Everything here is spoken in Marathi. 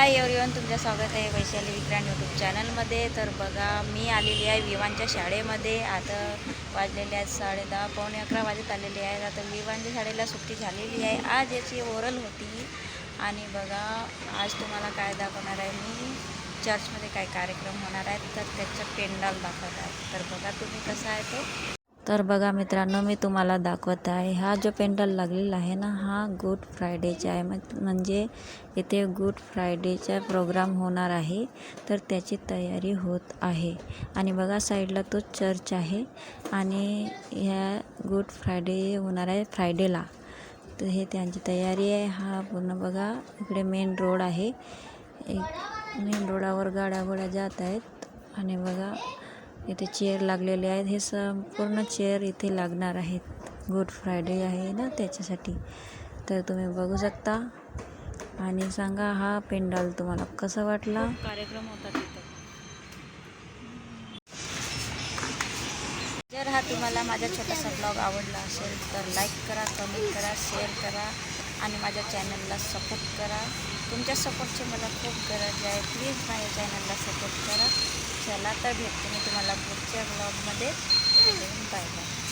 हाय एवरीवन तुमचं स्वागत आहे वैशाली विक्रांत यूट्यूब चॅनलमध्ये तर बघा मी आलेली आहे विवांच्या शाळेमध्ये. आता वाजलेले आहेत साडे दहा पावणे अकरा वाजत आलेले आहेत. आता विवांच्या शाळेला सुट्टी झालेली आहे. आज याची ओरल होती. आणि बघा आज तुम्हाला काय दाखवणार आहे मी? चर्चमध्ये काय कार्यक्रम होणार आहेत तर त्याचं पेंडाल दाखवत आहे. तर बघा तुम्ही कसं आहे तो. तर बघा मित्रांनो मी तुम्हाला दाखवत आहे. हा जो पेंडल लागलेला आहे ना हा गुड फ्रायडेचा आहे. मग- म्हणजे इथे गुड फ्रायडेचा प्रोग्राम होणार आहे. तर त्याची तयारी होत आहे. आणि बघा साईडला तो चर्च आहे आणि ह्या गुड फ्रायडे होणार आहे फ्रायडेला. तर हे त्यांची तयारी आहे. हा पूर्ण बघा इकडे मेन रोड आहे. एक मेन रोडावर गाड्या गोड्या जात आहेत. आणि बघा इथे चेअर लागलेले आहेत. हे संपूर्ण चेअर इथे लागणार आहेत. गुड फ्रायडे आहे ना त्याच्यासाठी. तर तुम्ही बघू शकता. आणि सांगा हा पेंडॉल तुम्हाला कसा वाटला? कार्यक्रम होता जर हा तुम्हाला माझा छोटासा ब्लॉग आवडला असेल तर लाईक करा कमेंट करा शेअर करा आणि माझ्या चॅनलला सपोर्ट करा. तुमच्या सपोर्टची मला खूप गरज आहे. प्लीज माझ्या चॅनलला सपोर्ट करा. चला तर भेटते मी तुम्हाला पुढच्या ब्लॉगमध्ये बाय बाय